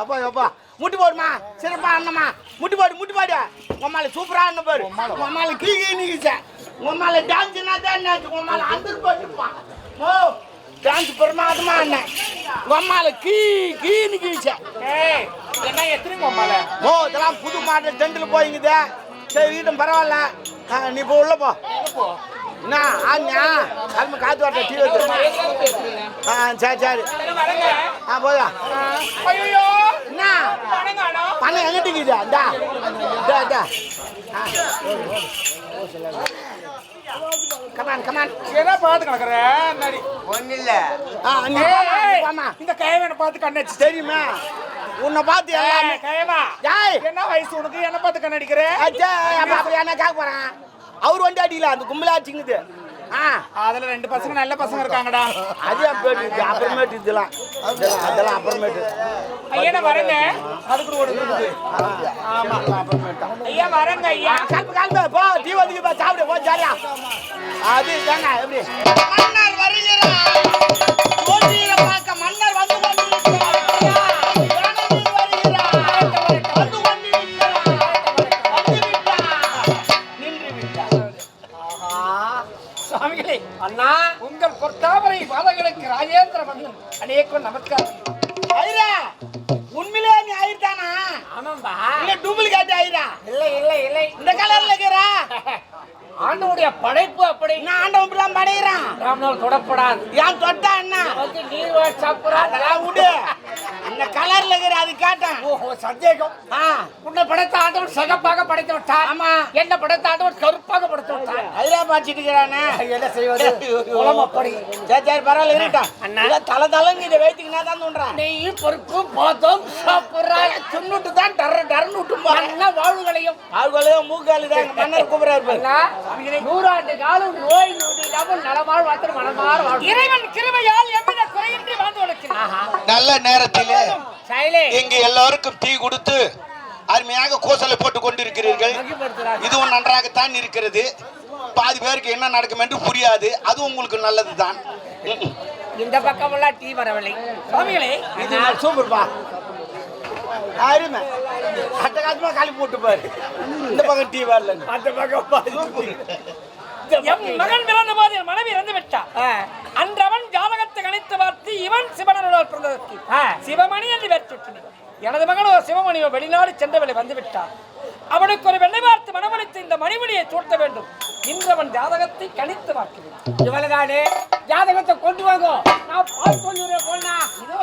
அப்பா அப்பா முட்டி போடுமா. சிறப்பா அண்ணம்மா. முட்டி போடு முட்டி போடு. உம்மால சூப்பரா அண்ணன் பாரு. உம்மால கீ கீ நிக்கிச்ச. உம்மால டான்ஸ்னா தான் உம்மால அந்த போட்டுப்பா. ஓ டான்ஸ் பிரமாதமா அண்ணன் உம்மால கீ கீ நிக்கிச்ச. ஏய் என்ன எத்தனை உம்மால ஓ இதெல்லாம் புது மாடல் டெண்டில் போயிங்குது. சரி வீட்டும் பரவாயில்ல. நீ இப்போ உள்ள போ. போ? என்ன ஆஞ்சா கிளம்பி காத்து வரட்ட டீ வந்து ஆ சரி சரி வரங்க ஆ போதா ஐயோ என்ன பணம் காணோம் பணம் எங்கிட்டு இருக்குதா இந்தா இந்தா இந்தா கமான் கமான் என்ன பார்த்து கிடக்குற ஒன்றும் இல்லை ஆ இந்த கைவனை பார்த்து கண்ணடிச்சு தெரியுமா உன்னை பார்த்து எல்லாமே கைவா என்ன வயசு உனக்கு என்ன பார்த்து கண்ணடிக்கிற அச்சா அப்பா என்ன கேட்க போறான் அவர் வண்டி அடிக்கல அந்த கும்பலா அடிச்சுங்குது ஆ. அதுல ரெண்டு பசங்க நல்ல பசங்க இருக்காங்கடா. அது அப்புறமேட்டு அப்புறமேட்டு இதெல்லாம். அதெல்லாம் அப்புறமேட்டு. ஐயா வரங்க. அதுக்கு ஒரு ஆமா. அப்புறமேட்டு ஐயா வரங்க ஐயா. கிளம்பு கிளம்பு போ டீ வந்து போ சாப்பிடு போ ஜாலியா அது தாங்க எப்படி? மன்னர் வருகிறார் சுவாமிகளே. அண்ணா உங்கள் பொற்றாமரை பாதங்களுக்கு ராஜேந்திர மன்னன் அநேகம் நமஸ்காரம். ஐரா உண்மையிலே நீ ஐர்தானா ஆமாம்பா. இல்ல டூப்ளிகேட் ஐரா? இல்லை இல்லை இல்லை. இந்த கலர்ல இருக்கிறா? ஆண்டவுடைய படைப்பு அப்படி. நான் ஆண்டவன் இப்படிலாம் படைகிறான் ராமனால் தொடப்படாது. ஏன் தொட்டா என்ன? வந்து நீர் சாப்பிடா அதெல்லாம் விடு. இருக்கிற அது கேட்டேன். ஓஹோ சந்தேகம். ஆ. உன்னை படைத்த ஆண்டவன் சிகப்பாக படைத்து விட்டான் ஆமா. என்ன படைத்த ஆண்டவன் கருப்பாக படைத்து விட்டான் ஐயா. இருக்கிறானே என்ன செய்வது? குலம் அப்படி. சரி சரி பரவாயில்ல இருக்கட்டும் அண்ணா. இதை தலை தலைன்னு இதை வைத்துக்கினா தான் தோன்றேன். நெய் பருப்பு பாதம் சாப்பிட்றாய் சுண்ணுட்டு தான் டர்ற டர்னு விட்டும் போறேன் நல்ல வாழ்வுகளையும் ஆள்களையும் மூக்காலு தான் மன்னர் கூப்பிடாரு அண்ணா, நூறாண்டு காலம் நோய் நொடி இல்லாமல் நலமாள் வாழ்த்து மனமாற இறைவன் கிருபையால் எவ்வித குறையின்றி வாழ்ந்து நல்ல நேரத்திலே இங்கு எல்லோருக்கும் டீ கொடுத்து அருமையாக கோசலை போட்டுக் கொண்டிருக்கிறீர்கள். இதுவும் நன்றாகத்தான் இருக்கிறது. பாதி பேருக்கு என்ன நடக்கும் என்று புரியாது. அது உங்களுக்கு நல்லதுதான். ம், ம். இந்த பக்கம் எல்லாம் டீ வரவில்லை. சுவாமிகளே இது சூப்பர்ப்பா. அருமை. அட்டகாசமா காலி போட்டு பாரு இந்த பக்கம் டீ வரல அந்த பக்கம் மகன் பிறந்த போது மனைவி இறந்து விட்டார். அன்றவன் ஜாதகத்தை சிவனருளால் சிவமணி என்று பெயர் சுற்றினார். எனது மகனோ சிவமணி வெளிநாடு சென்றவளை வந்துவிட்டார். அவனுக்கு ஒரு வெள்ளை பார்த்து மனமளித்து இந்த மணிமணியை சூட்ட வேண்டும். இன்றவன் ஜாதகத்தை கணித்து பார்க்கிறேன். இவளதானே ஜாதகத்தை கொண்டு வாங்க. நான் பால் கொண்டு போனா. இதோ